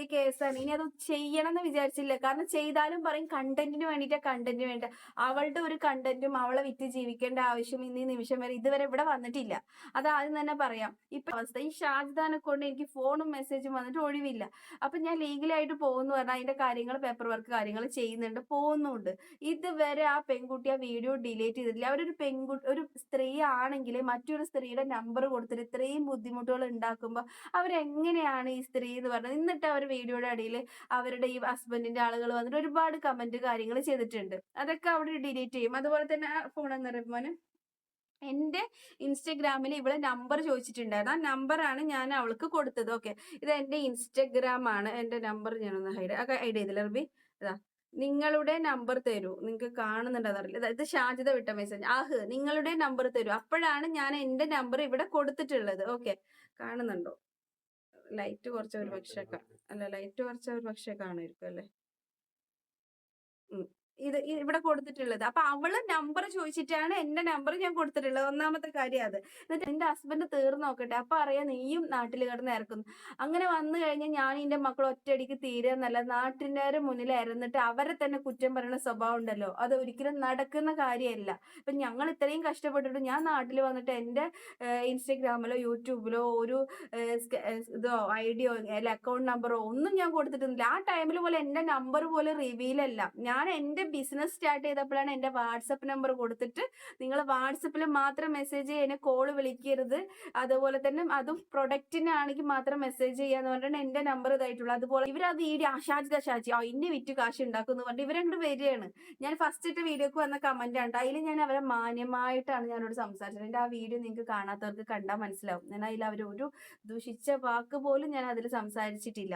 ഗുസ്തി കേസാണ്. ഇനി അത് ചെയ്യണം എന്ന് വിചാരിച്ചില്ല. കാരണം ചെയ്താലും പറയും കണ്ടന്റിന് വേണ്ടിയിട്ട് കണ്ടന്റിന് വേണ്ട അവളുടെ ഒരു കണ്ടന്റും അവളെ വിറ്റ് ജീവിക്കേണ്ട ആവശ്യം ഇന്ന് നിമിഷം വരെ ഇതുവരെ ഇവിടെ വന്നിട്ടില്ല. അത് ആദ്യം തന്നെ പറയാം. ഇപ്പൊ അവസ്ഥ. ഈ ഷാജിദാനെ കൊണ്ട് എനിക്ക് ഫോണും മെസ്സേജും വന്നിട്ട് ഒഴിവില്ല. അപ്പൊ ഞാൻ ലീഗലായിട്ട് പോകുന്നു പറഞ്ഞാൽ അതിന്റെ കാര്യങ്ങൾ പേപ്പർ വർക്ക് കാര്യങ്ങൾ ചെയ്യുന്നുണ്ട് പോകുന്നുണ്ട്. ഇതുവരെ ആ പെൺകുട്ടി ആ വീഡിയോ ഡിലീറ്റ് ചെയ്തിട്ടില്ല. അവരൊരു പെൺകുട്ടി ഒരു സ്ത്രീ ആണെങ്കിൽ മറ്റൊരു സ്ത്രീയുടെ നമ്പർ കൊടുത്തിട്ട് ഇത്രയും ബുദ്ധിമുട്ടുകൾ ഉണ്ടാക്കുമ്പോൾ അവരെങ്ങനെയാണ് ഈ സ്ത്രീ എന്ന് പറഞ്ഞത്? എന്നിട്ട് അവർ വീഡിയോയുടെ ഇടയിൽ അവരുടെ ഈ ഹസ്ബൻഡിന്റെ ആളുകൾ വന്നിട്ട് ഒരുപാട് കമന്റ് കാര്യങ്ങൾ ചെയ്തിട്ടുണ്ട്. അതൊക്കെ അവിടെ ഡിലീറ്റ് ചെയ്യും. അതുപോലെ തന്നെ ഫോൺ എന്ന് പറയുമ്പോൾ എന്റെ ഇൻസ്റ്റഗ്രാമിൽ ഇവിടെ നമ്പർ ചോദിച്ചിട്ടുണ്ടായിരുന്നു. ആ നമ്പറാണ് ഞാൻ അവൾക്ക് കൊടുത്തത്. ഓക്കെ ഇത് എന്റെ ഇൻസ്റ്റഗ്രാം ആണ്. എന്റെ നമ്പർ ഞാനൊന്ന് ഹൈഡ് ഹൈഡ് ചെയ്തില്ല റബി? ഇതാ. നിങ്ങളുടെ നമ്പർ തരൂ. നിങ്ങൾക്ക് കാണുന്നുണ്ടെന്ന് അറിയില്ല. ഇത് ഷാജിത വിട്ട മെസ്സേജ് ആഹ് നിങ്ങളുടെ നമ്പർ തരൂ. അപ്പോഴാണ് ഞാൻ എന്റെ നമ്പർ ഇവിടെ കൊടുത്തിട്ടുള്ളത്. ഓക്കെ കാണുന്നുണ്ടോ? ലൈറ്റ് കുറച്ച് ഒരു പക്ഷേ അല്ല ലൈറ്റ് കുറച്ച് ഒരു പക്ഷേ കാണുമായിരിക്കും അല്ലേ ഉം. ഇത് ഇവിടെ കൊടുത്തിട്ടുള്ളത്. അപ്പൊ അവൾ നമ്പർ ചോദിച്ചിട്ടാണ് എന്റെ നമ്പർ ഞാൻ കൊടുത്തിട്ടുള്ളത്. ഒന്നാമത്തെ കാര്യം അത്. എന്നിട്ട് എന്റെ ഹസ്ബൻഡ് തീർന്നു നോക്കട്ടെ. അപ്പൊ അറിയാം നീയും നാട്ടിൽ കിടന്ന് ഇറക്കുന്നു. അങ്ങനെ വന്നു കഴിഞ്ഞാൽ ഞാൻ എന്റെ മക്കൾ ഒറ്റയടിക്ക് തീരുന്നല്ല നാട്ടിന്റെ മുന്നിൽ ഇറന്നിട്ട് അവരെ തന്നെ കുറ്റം പറയുന്ന സ്വഭാവം ഉണ്ടല്ലോ. അത് ഒരിക്കലും നടക്കുന്ന കാര്യമല്ല. ഇപ്പൊ ഞങ്ങൾ ഇത്രയും കഷ്ടപ്പെട്ടിട്ട് ഞാൻ നാട്ടിൽ വന്നിട്ട് എന്റെ ഇൻസ്റ്റഗ്രാമിലോ യൂട്യൂബിലോ ഒരു ഇതോ ഐഡിയോ അല്ല അക്കൗണ്ട് നമ്പറോ ഒന്നും ഞാൻ കൊടുത്തിട്ടില്ല ആ ടൈമിൽ പോലെ എന്റെ നമ്പർ പോലെ റിവീലല്ല ഞാൻ എന്റെ ബിസിനസ് സ്റ്റാർട്ട് ചെയ്തപ്പോഴാണ് എന്റെ വാട്സപ്പ് നമ്പർ കൊടുത്തിട്ട് നിങ്ങൾ വാട്സപ്പിൽ മാത്രം മെസ്സേജ് ചെയ്യാൻ കോൾ വിളിക്കരുത്. അതുപോലെ തന്നെ അതും പ്രൊഡക്റ്റിനാണെങ്കിൽ മാത്രം മെസ്സേജ് ചെയ്യാന്ന് പറഞ്ഞിട്ട് എന്റെ നമ്പർ ഇതായിട്ടുള്ളൂ അതുപോലെ ആ വീഡിയോ ആശാജ് ഷാജി ആ ഇന്നെ വിറ്റ് കാശ് ഉണ്ടാക്കും എന്ന് പറഞ്ഞിട്ട് ഇവരണ്ട് വരികയാണ്. ഞാൻ ഫസ്റ്റ് വീഡിയോക്ക് വന്ന കമന്റ് ആണ് അതിൽ ഞാൻ അവരെ മാന്യമായിട്ടാണ് ഞാനോട് സംസാരിച്ചത്. എന്റെ ആ വീഡിയോ നിങ്ങൾക്ക് കാണാത്തവർക്ക് കണ്ടാൽ മനസ്സിലാവും. ഞാൻ അതിൽ അവർ ഒരു ദുഷിച്ച വാക്ക് പോലും ഞാൻ അതിൽ സംസാരിച്ചിട്ടില്ല.